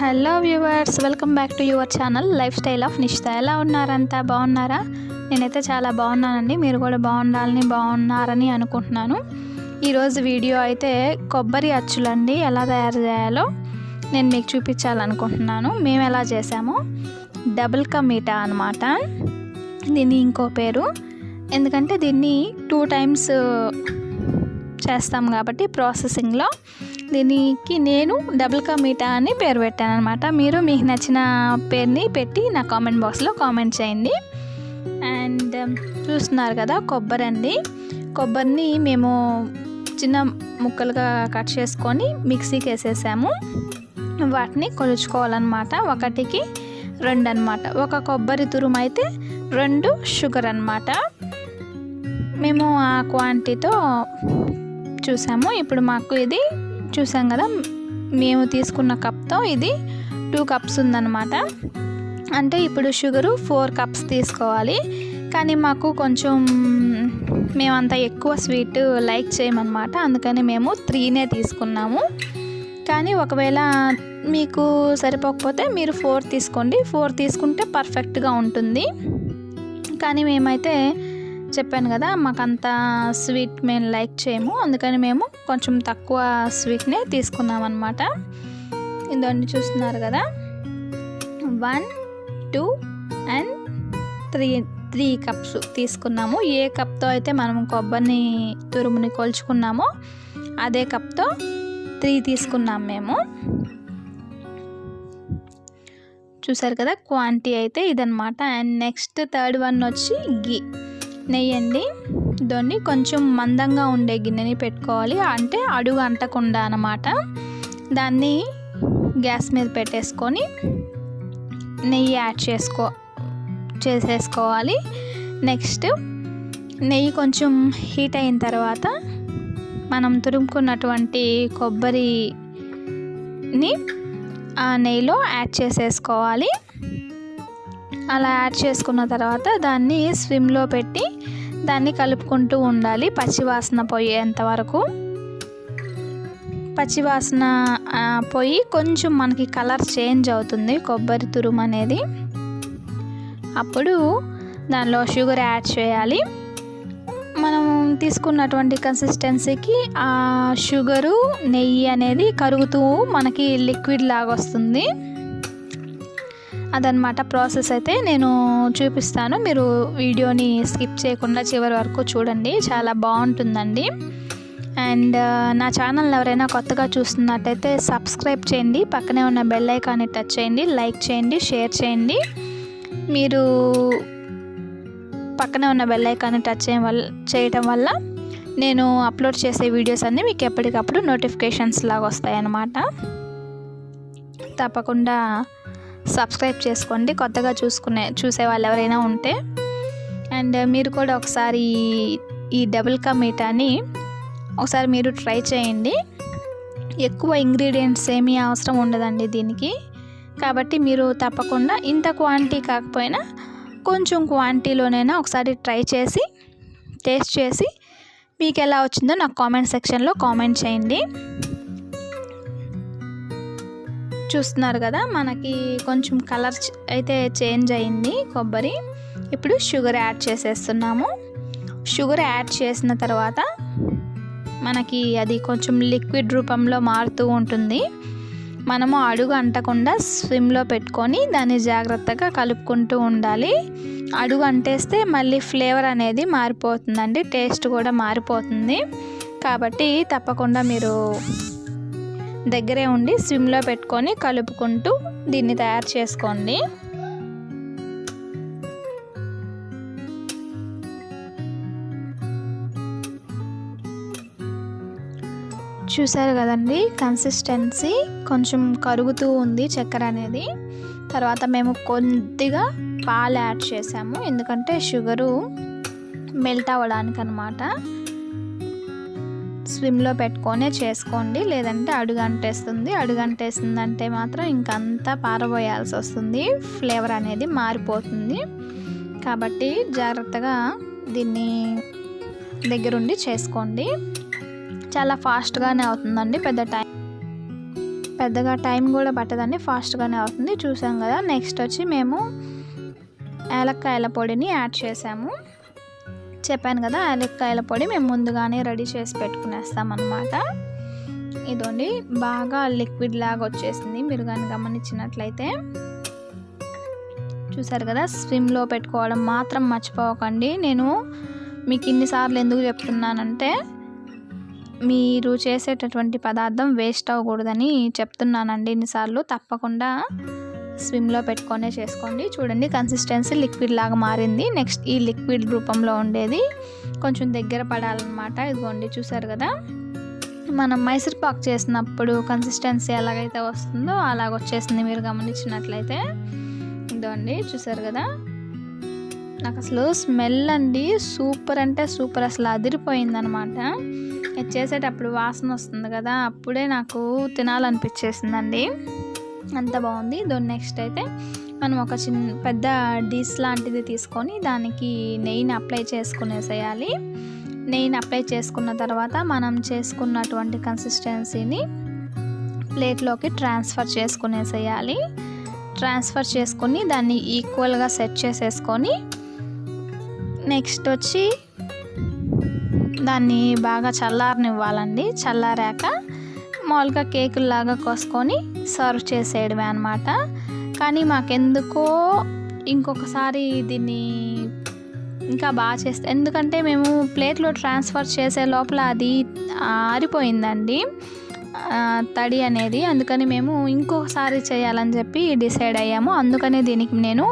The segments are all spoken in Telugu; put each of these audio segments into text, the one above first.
Hello viewers welcome back to your channel lifestyle of Nishta. ఎలా ఉన్నారంతా బాగున్నారా? నేనైతే చాలా బాగున్నానండి. మీరు కూడా బాగుండాలని బాగున్నారని అనుకుంటున్నాను. ఈరోజు వీడియో అయితే కొబ్బరి అచ్చులండి. ఎలా తయారు చేయాలో నేను మీకు చూపించాలనుకుంటున్నాను. మేము ఎలా చేసామో డబుల్ కా అనమాట దీన్ని ఇంకో పేరు. ఎందుకంటే దీన్ని టూ టైమ్స్ చేస్తాం కాబట్టి ప్రాసెసింగ్లో. దీనికి నేను డబుల్ కా మీఠా అని పేరు పెట్టాను అనమాట మీరు మీకు నచ్చిన పేరుని పెట్టి నా కామెంట్ బాక్స్లో కామెంట్ చేయండి. అండ్ um, చూస్తున్నారు కదా కొబ్బరి అండి. కొబ్బరిని మేము చిన్న ముక్కలుగా కట్ చేసుకొని మిక్సీకి వేసేసాము. వాటిని కొలుచుకోవాలన్నమాట. ఒకటికి రెండు అనమాట ఒక కొబ్బరి తురుము అయితే రెండు షుగర్ అనమాట మేము ఆ క్వాంటిటీతో చూసాము. ఇప్పుడు మాకు ఇది చూసాం కదా మేము తీసుకున్న కప్తో ఇది టూ కప్స్ ఉందన్నమాట. అంటే ఇప్పుడు షుగరు ఫోర్ కప్స్ తీసుకోవాలి. కానీ మాకు కొంచెం మేమంతా ఎక్కువ స్వీట్ లైక్ చేయమన్నమాట. అందుకని మేము త్రీనే తీసుకున్నాము. కానీ ఒకవేళ మీకు సరిపోకపోతే మీరు ఫోర్ తీసుకోండి. ఫోర్ తీసుకుంటే పర్ఫెక్ట్గా ఉంటుంది. కానీ మేమైతే చెప్పాను కదా మాకంత స్వీట్ మేము లైక్ చేయము. అందుకని మేము కొంచెం తక్కువ స్వీట్నే తీసుకున్నాం అనమాట ఇదన్నీ చూస్తున్నారు కదా. One two and three three cups తీసుకున్నాము. ఏ కప్తో అయితే మనం కొబ్బరిని తురుముని కొలుచుకున్నామో అదే కప్తో త్రీ తీసుకున్నాం మేము. చూసారు కదా క్వాంటిటీ అయితే ఇదనమాట అండ్ నెక్స్ట్ థర్డ్ వన్ వచ్చి గీ నెయ్యి అండి దాన్ని కొంచెం మందంగా ఉండే గిన్నెని పెట్టుకోవాలి. అంటే అడుగు అంటకుండా అనమాట దాన్ని గ్యాస్ మీద పెట్టేసుకొని నెయ్యి యాడ్ చేసుకో చేసేసుకోవాలి. నెక్స్ట్ నెయ్యి కొంచెం హీట్ అయిన తర్వాత మనం తురుముకున్నటువంటి కొబ్బరిని ఆ నెయ్యిలో యాడ్ చేసేసుకోవాలి. అలా యాడ్ చేసుకున్న తర్వాత దాన్ని స్విమ్లో పెట్టి దాన్ని కలుపుకుంటూ ఉండాలి పచ్చివాసన పోయేంత వరకు. పచ్చివాసన పోయి కొంచెం మనకి కలర్ చేంజ్ అవుతుంది కొబ్బరి తురుము అనేది. అప్పుడు దానిలో షుగర్ యాడ్ చేయాలి. మనం తీసుకున్నటువంటి కన్సిస్టెన్సీకి ఆ షుగరు నెయ్యి అనేది కరుగుతూ మనకి లిక్విడ్ లాగా వస్తుంది. అదనమాట ప్రాసెస్ అయితే నేను చూపిస్తాను. మీరు వీడియోని స్కిప్ చేయకుండా చివరి వరకు చూడండి. చాలా బాగుంటుందండి. అండ్ నా ఛానల్ ఎవరైనా కొత్తగా చూస్తున్నట్టయితే సబ్స్క్రైబ్ చేయండి. పక్కనే ఉన్న బెల్ ఐకాన్ని టచ్ చేయండి. లైక్ చేయండి. షేర్ చేయండి. మీరు పక్కనే ఉన్న బెల్ ఐకాన్ని టచ్ చేయడం వల్ల చేయటం వల్ల నేను అప్లోడ్ చేసే వీడియోస్ అన్నీ మీకు ఎప్పటికప్పుడు నోటిఫికేషన్స్ లాగా వస్తాయన్నమాట. తప్పకుండా సబ్స్క్రైబ్ చేసుకోండి. కొత్తగా చూసుకునే చూసే వాళ్ళు ఎవరైనా ఉంటే. అండ్ మీరు కూడా ఒకసారి ఈ డబుల్ కా మీఠాని ఒకసారి మీరు ట్రై చేయండి. ఎక్కువ ఇంగ్రీడియంట్స్ ఏమీ అవసరం ఉండదండి దీనికి. కాబట్టి మీరు తప్పకుండా ఇంత క్వాంటిటీ కాకపోయినా కొంచెం క్వాంటిటీలోనైనా ఒకసారి ట్రై చేసి టేస్ట్ చేసి మీకు ఎలా వచ్చిందో నాకు కామెంట్ సెక్షన్లో కామెంట్ చేయండి. చూస్తున్నారు కదా మనకి కొంచెం కలర్ అయితే చేంజ్ అయింది కొబ్బరి. ఇప్పుడు షుగర్ యాడ్ చేసేస్తున్నాము. షుగర్ యాడ్ చేసిన తర్వాత మనకి అది కొంచెం లిక్విడ్ రూపంలో మారుతూ ఉంటుంది. మనము అడుగు అంటకుండా స్విమ్లో పెట్టుకొని దాన్ని జాగ్రత్తగా కలుపుకుంటూ ఉండాలి. అడుగు అంటేస్తే మళ్ళీ ఫ్లేవర్ అనేది మారిపోతుందండి టేస్ట్ కూడా మారిపోతుంది. కాబట్టి తప్పకుండా మీరు దగ్గరే ఉండి స్విమ్లో పెట్టుకొని కలుపుకుంటూ దీన్ని తయారు చేసుకోండి. చూసారు కదండి కన్సిస్టెన్సీ కొంచెం కరుగుతూ ఉంది చక్కెర అనేది. తర్వాత మేము కొద్దిగా పాలు యాడ్ చేసాము ఎందుకంటే షుగరు మెల్ట్ అవ్వడానికి అనమాట స్విమ్లో పెట్టుకొనే చేసుకోండి. లేదంటే అడుగంటేస్తుంది. అడుగంటేస్తుందంటే మాత్రం ఇంకంతా పారబోయాల్సి వస్తుంది. ఫ్లేవర్ అనేది మారిపోతుంది. కాబట్టి జాగ్రత్తగా దీన్ని దగ్గరుండి చేసుకోండి. చాలా ఫాస్ట్గానే అవుతుందండి. పెద్ద టైం పెద్దగా టైం కూడా పట్టదండి. ఫాస్ట్గానే అవుతుంది. చూసాం కదా నెక్స్ట్ వచ్చి మేము ఏలక్కాయల పొడిని యాడ్ చేసాము. చెప్పాను కదా ఏలక్కాయల పొడి మేము ముందుగానే రెడీ చేసి పెట్టుకునేస్తాం అనమాట ఇదండి బాగా లిక్విడ్ లాగా వచ్చేసింది మీరు కానీ గమనించినట్లయితే. చూసారు కదా స్విమ్లో పెట్టుకోవడం మాత్రం మర్చిపోకండి. నేను మీకు ఇన్నిసార్లు ఎందుకు చెప్తున్నానంటే మీరు చేసేటటువంటి పదార్థం వేస్ట్ అవ్వకూడదని చెప్తున్నానండి ఇన్నిసార్లు. తప్పకుండా స్విమ్లో పెట్టుకొనే చేసుకోండి. చూడండి కన్సిస్టెన్సీ లిక్విడ్ లాగా మారింది. నెక్స్ట్ ఈ లిక్విడ్ రూపంలో ఉండేది కొంచెం దగ్గర పడాలన్నమాట. ఇదిగోండి చూసారు కదా? మనం మైసూర్ పాక్ చేసినప్పుడు కన్సిస్టెన్సీ ఎలాగైతే వస్తుందో అలాగ వచ్చేసింది. మీరు గమనించినట్లయితే ఇదండి చూసారు కదా? నాకు అసలు స్మెల్ అండి సూపర్ అంటే సూపర్. అసలు అదిరిపోయిందనమాట ఇది చేసేటప్పుడు వాసన వస్తుంది కదా అప్పుడే నాకు తినాలనిపించేసిందండి. అంత బాగుంది. దాని నెక్స్ట్ అయితే మనం ఒక చిన్న పెద్ద డిష్ లాంటిది తీసుకొని దానికి నెయ్యిని అప్లై చేసుకునేసేయాలి. నెయ్యిని అప్లై చేసుకున్న తర్వాత మనం చేసుకున్నటువంటి కన్సిస్టెన్సీని ప్లేట్లోకి ట్రాన్స్ఫర్ చేసుకునేసేయాలి. ట్రాన్స్ఫర్ చేసుకుని దాన్ని ఈక్వల్గా సెట్ చేసేసుకొని నెక్స్ట్ వచ్చి దాన్ని బాగా చల్లారనివ్వాలండి. చల్లారాక మామూలుగా కేకుల్లాగా కోసుకొని సర్వ్ చేసేయడమే అనమాట కానీ మాకెందుకో ఇంకొకసారి దీన్ని ఇంకా బాగా చేస్తే ఎందుకంటే మేము ప్లేట్లో ట్రాన్స్ఫర్ చేసే లోపల అది ఆరిపోయిందండి. తడి అనేది. అందుకని మేము ఇంకొకసారి చేయాలని చెప్పి డిసైడ్ అయ్యాము. అందుకనే దీనికి నేను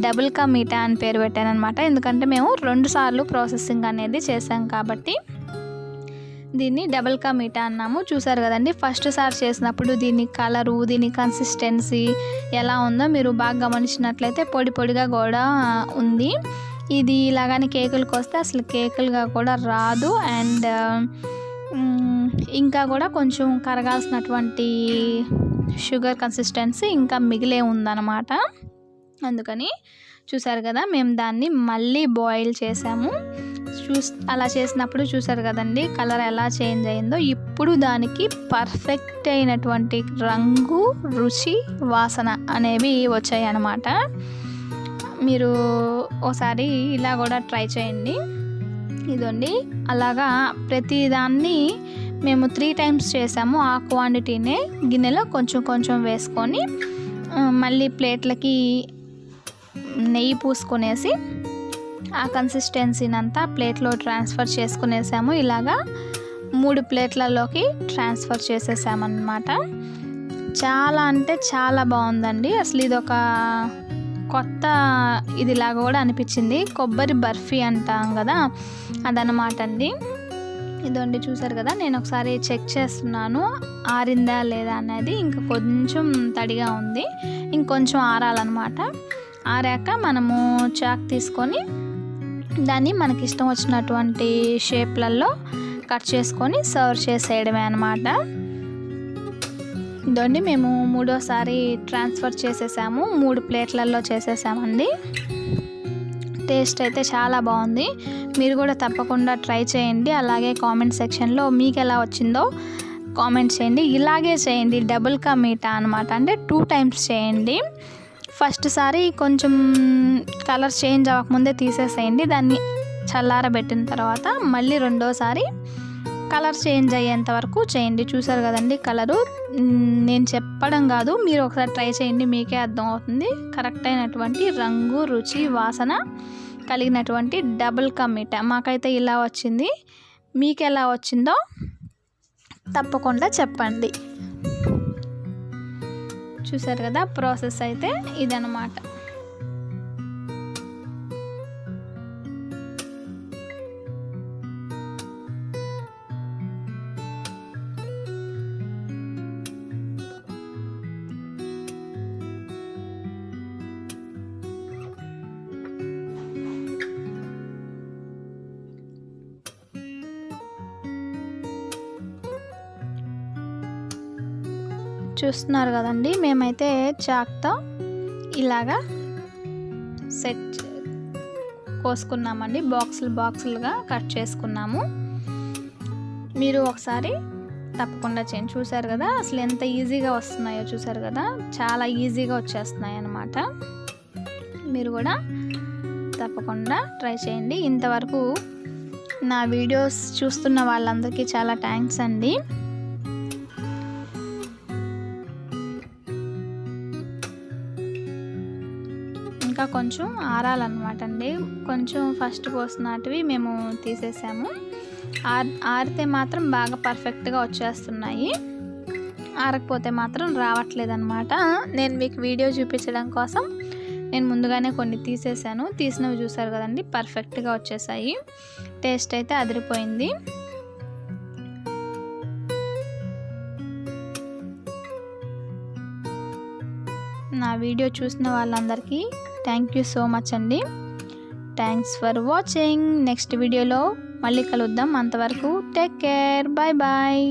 డబుల్ కా మీటా అని పేరు పెట్టాను అనమాట ఎందుకంటే మేము రెండు సార్లు ప్రాసెసింగ్ అనేది చేసాం కాబట్టి. దీన్ని డబుల్ కా మీఠా అన్నాము. చూసారు కదండి ఫస్ట్ సార్ చేసినప్పుడు దీని కలరు దీని కన్సిస్టెన్సీ ఎలా ఉందో మీరు బాగా గమనించినట్లయితే పొడి పొడిగా కూడా ఉంది. ఇది ఇలాగానే కేకులకు వస్తే అసలు కేకులుగా కూడా రాదు. అండ్ ఇంకా కూడా కొంచెం కరగాల్సినటువంటి షుగర్ కన్సిస్టెన్సీ ఇంకా మిగిలే ఉందన్నమాట. అందుకని చూసారు కదా మేము దాన్ని మళ్ళీ బాయిల్ చేసాము. చూస్ అలా చేసినప్పుడు చూసారు కదండి కలర్ ఎలా చేంజ్ అయిందో. ఇప్పుడు దానికి పర్ఫెక్ట్ అయినటువంటి రంగు రుచి వాసన అనేవి వచ్చాయి అన్నమాట మీరు ఒకసారి ఇలా కూడా ట్రై చేయండి. ఇదండి. అలాగా ప్రతిదాన్ని మేము త్రీ టైమ్స్ చేసాము. ఆ క్వాంటిటీనే గిన్నెలో కొంచెం కొంచెం వేసుకొని మళ్ళీ ప్లేట్లకి నెయ్యి పూసుకునేసి ఆ కన్సిస్టెన్సీని అంతా ప్లేట్లో ట్రాన్స్ఫర్ చేసుకునేసాము. ఇలాగా మూడు ప్లేట్లలోకి ట్రాన్స్ఫర్ చేసేసామన్నమాట. చాలా అంటే చాలా బాగుందండి. అసలు ఇది ఒక కొత్త ఇదిలాగా కూడా అనిపించింది. కొబ్బరి బర్ఫీ అంటాం కదా అదనమాట అండి. ఇదండి చూసారు కదా నేను ఒకసారి చెక్ చేస్తున్నాను. ఆరిందా లేదా అనేది ఇంకా కొంచెం తడిగా ఉంది. ఇంకొంచెం ఆరాలన్నమాట. ఆరాక మనము చాక్ తీసుకొని దాన్ని మనకి ఇష్టం వచ్చినటువంటి షేప్లలో కట్ చేసుకొని సర్వ్ చేసేయడమే అనమాట ఇదండి మేము మూడోసారి ట్రాన్స్ఫర్ చేసేసాము. మూడు ప్లేట్లలో చేసేసామండి. టేస్ట్ అయితే చాలా బాగుంది. మీరు కూడా తప్పకుండా ట్రై చేయండి. అలాగే కామెంట్ సెక్షన్లో మీకు ఎలా వచ్చిందో కామెంట్ చేయండి. ఇలాగే చేయండి. డబుల్ కా మీటా అనమాట అంటే టూ టైమ్స్ చేయండి. ఫస్ట్ సారి కొంచెం కలర్ చేంజ్ అవ్వకముందే తీసేసేయండి. దాన్ని చల్లారబెట్టిన తర్వాత మళ్ళీ రెండోసారి కలర్ చేంజ్ అయ్యేంత వరకు చేయండి. చూసారు కదండి కలరు? నేను చెప్పడం కాదు. మీరు ఒకసారి ట్రై చేయండి. మీకే అర్థం అవుతుంది. కరెక్ట్ అయినటువంటి రంగు రుచి వాసన కలిగినటువంటి డబుల్ కమ్మిట మాకైతే ఇలా వచ్చింది. మీకు ఎలా వచ్చిందో తప్పకుండా చెప్పండి. చూసారు కదా ప్రాసెస్ అయితే ఇదనమాట చూస్తున్నారు కదండి. మేమైతే చాక్తో ఇలాగా సెట్ కోసుకున్నామండి. బాక్సులు బాక్సులుగా కట్ చేసుకున్నాము. మీరు ఒకసారి తప్పకుండా చేయండి. చూసారు కదా అసలు ఎంత ఈజీగా వస్తున్నాయో చూసారు కదా చాలా ఈజీగా వచ్చేస్తున్నాయి అన్నమాట మీరు కూడా తప్పకుండా ట్రై చేయండి. ఇంతవరకు నా వీడియోస్ చూస్తున్న వాళ్ళందరికీ చాలా థ్యాంక్స్ అండి. ఇంకా కొంచెం ఆరాలన్నమాట అండి కొంచెం ఫస్ట్ పోసినటివి మేము తీసేసాము. ఆర్ ఆరితే మాత్రం బాగా పర్ఫెక్ట్గా వచ్చేస్తున్నాయి. ఆరకపోతే మాత్రం రావట్లేదు అనమాట నేను మీకు వీడియో చూపించడం కోసం నేను ముందుగానే కొన్ని తీసేసాను. తీసినవి చూసారు కదండి పర్ఫెక్ట్గా వచ్చేసాయి. టేస్ట్ అయితే అదిరిపోయింది. నా వీడియో చూసిన వాళ్ళందరికీ థ్యాంక్ యూ సో మచ్ అండి. థ్యాంక్స్ ఫర్ వాచింగ్ నెక్స్ట్ వీడియోలో మళ్ళీ కలుద్దాం. అంతవరకు టేక్ కేర్ బాయ్ బాయ్